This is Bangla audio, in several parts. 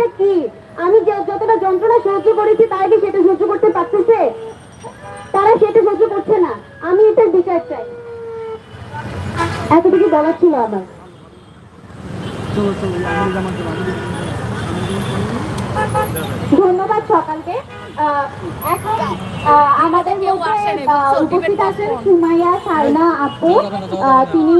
এটা কি? আমি যতটা যন্ত্রণা সহ্য করেছি তারা কি সেটা সহ্য করতে পারতেছে? তারা সেটা সহ্য করছে না। আমি এটা বিচার চাই। এতটুকু বলার ছিল আমার। ধন্যবাদ সকালকে। এখন আমাদের উপস্থিত আছেন সুমাইয়া সারনা আপু তিনি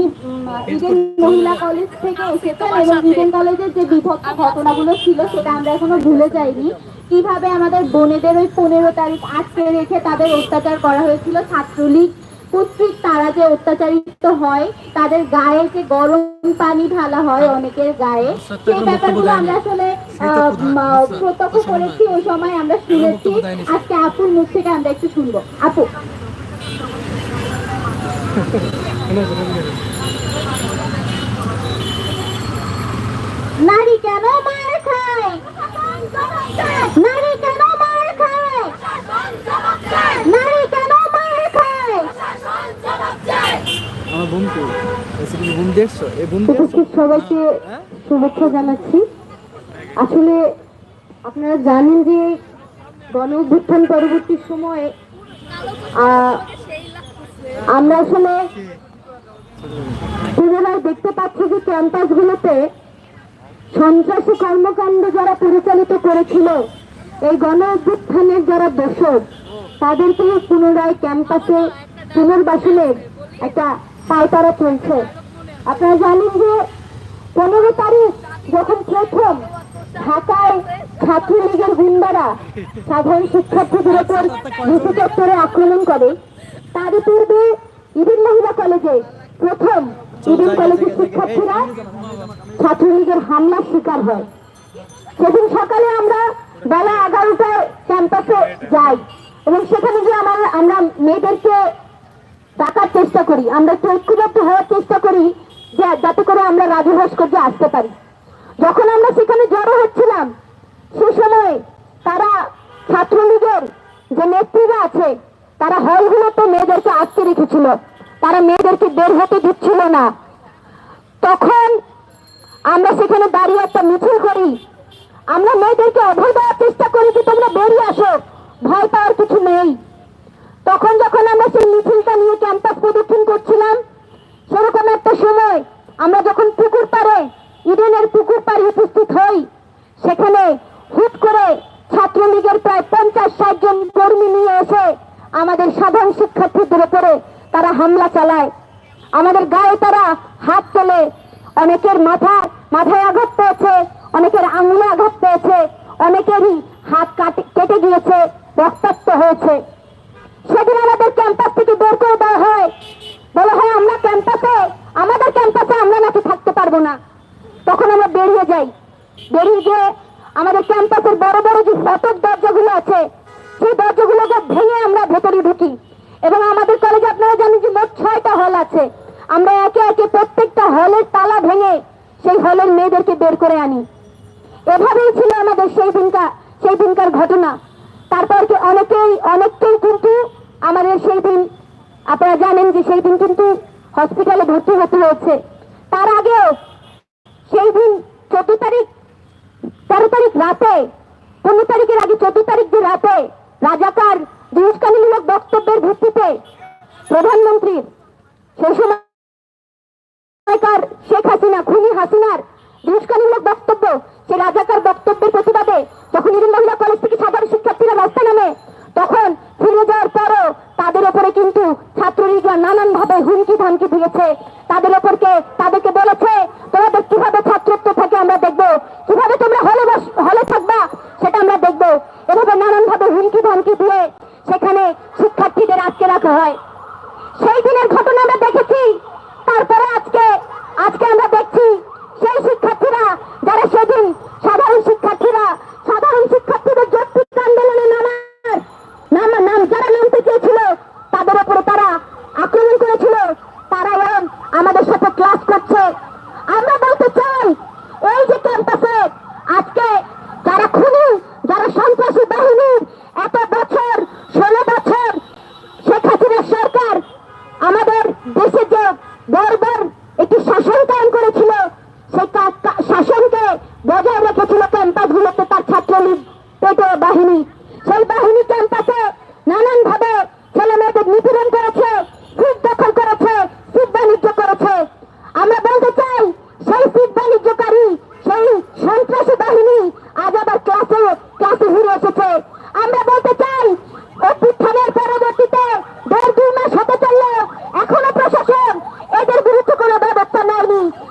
ইডেন মহিলা কলেজ থেকে এসেছেন এবং ইডেন কলেজের যে বিভক্ত ঘটনাগুলো ছিল সেটা আমরা এখনও ভুলে যাইনি। কীভাবে আমাদের বোনেদের ওই পনেরো তারিখ আটকে রেখে তাদের অত্যাচার করা হয়েছিল ছাত্রলীগ কর্তৃক তারা যে অত্যাচারিত হয় তাদের গায়ে যে গরম পানি ঢালা হয় অনেকের গায়ে সেই ব্যাপারগুলো আমরা আসলে আহ, প্রত্যক্ষ করেছি ওই সময় আমরা শুনেছি। আজকে আপুর মুখ থেকে আমরা একটু শুনব। আপু। নারী কেন মার খায়? আমার বোনকে রেসিপি বোন দেখছ এই বোন দেখছ সবাইকে শুভেচ্ছা জানাচ্ছি। আসলে আপনারা জানেন যে গণ অভ্যুত্থান পরবর্তী সময়ে আমরা আসলে পুনরায় দেখতে পাচ্ছি যে ক্যাম্পাসগুলোতে সন্ত্রাসী কর্মকাণ্ড যারা পরিচালিত করেছিল এই গণ অভ্যুত্থানের যারা দোষক তাদেরকে পুনরায় ক্যাম্পাসে পুনর্বাসনের একটা পায়তারা চলছে আপনারা জানেন যে পনেরো তারিখ যখন প্রথম ঢাকায় ছাত্রলীগের গুন্ডারা সাধারণ শিক্ষার্থীদের উপর নিচু চত্বরে আক্রমণ করে তারই পূর্বে ইদিন মহিলা কলেজে প্রথম ইদিন কলেজের শিক্ষার্থীরা ছাত্রলীগের হামলার শিকার হয়। সেদিন সকালে আমরা বেলা এগারোটায় ক্যাম্পাসে যাই এবং সেখানে গিয়ে আমার আমরা মেয়েদেরকে ডাকার চেষ্টা করি, আমরা একটু ঐক্যবদ্ধ হওয়ার চেষ্টা করি যে যাতে করে আমরা রাজু ভাস্কর্যে আসতে পারি। যখন আমরা সেখানে জড়ো হচ্ছিলাম, সে সময় তারা ছাত্রলীগের যে নেত্রীরা আছে, তারা হলগুলোতে মেয়েদেরকে আটকে রেখেছিল। তারা মেয়েদেরকে বের হতে দিচ্ছিল না। তখন আমরা সেখানে দাঁড়িয়ে একটা মিছিল করি। আমরা মেয়েদেরকে অভয় দেওয়ার চেষ্টা করি যে তোমরা বেরিয়ে আসো। ভয় পাওয়ার কিছু নেই। তখন যখন আমরা সেই মিছিলটা নিয়ে ক্যাম্পাস প্রদক্ষিণ করছিলাম, সেরকম একটা সময় আমরা যখন পুকুর পাড়ে, ইডেনের পুকুর পাড়ে উপস্থিত হই, সেখানে হুট করে ছাত্রলীগের প্রায় পঞ্চাশ ষাট জন কর্মী নিয়ে এসে আমাদের সাধারণ শিক্ষার্থীদের উপরে তারা হামলা চালায়। আমাদের গায়ে তারা হাত তোলে, অনেকের মাথা, মাথায় আঘাত পেয়েছে, অনেকের আঙুলে আঘাত পেয়েছে, অনেকেরই হাত কাটে- কেটে গিয়েছে, রক্তাক্ত হয়েছে। সেদিন আমাদের ক্যাম্পাস থেকে বের করে দেওয়া হয়। বলা, হয়, আমরা ক্যাম্পাসে আমাদের ক্যাম্পাসে আমরা নাকি থাকতে পারব না। তখন আমরা বেরিয়ে যাই। বেরিয়ে গিয়ে আমাদের ক্যাম্পাসের বড় বড় যে ফটক দরজাগুলো আছে, সেই দরজাগুলোকে ভেঙে আমরা ভেতরে ঢুকি। এবং আমাদের কলেজে আপনারা জানেন যে মোট ছয়টা হল আছে। আমরা একে একে প্রত্যেকটা হলের তালা ভেঙে সেই হলের মেয়েদেরকে বের করে আনি। এভাবেই ছিল আমাদের সেই দিনকার সেই দিনকার ঘটনা। তারপর অনেকেই, অনেককেই কিন্তু আমাদের সেই দিন, আপনারা জানেন যে সেই দিন কিন্তু হসপিটালে ভর্তি হতে হয়েছে। তার আগেও সেই দিন চোদ্দ তারিখ, তেরো তারিখ রাতে, পনেরো তারিখের আগে চোদ্দ তারিখ যে রাতে রাজাকার দুষ্কালীমূলক বক্তব্যের ভিত্তিতে প্রধানমন্ত্রীর সেই সময় শেখ হাসিনা, খুনি হাসিনার দুষ্কালীমূলক বক্তব্য, সে রাজাকার বক্তব্যের প্রতিবাদে যখন ইরিন মহিলা কলেজ থেকে সাধারণ শিক্ষার্থীরা রাস্তা নামে, তখন ফিরে যাওয়ার পরও তাদের ওপরে কিন্তু ছাত্রলীগরা নানান ভাবে হুমকি ধামকি দিয়েছে। তাদের ওপরকে তাদেরকে বলেছে Oh.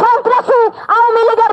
সন্ত্রাসী আওয়ামী লীগের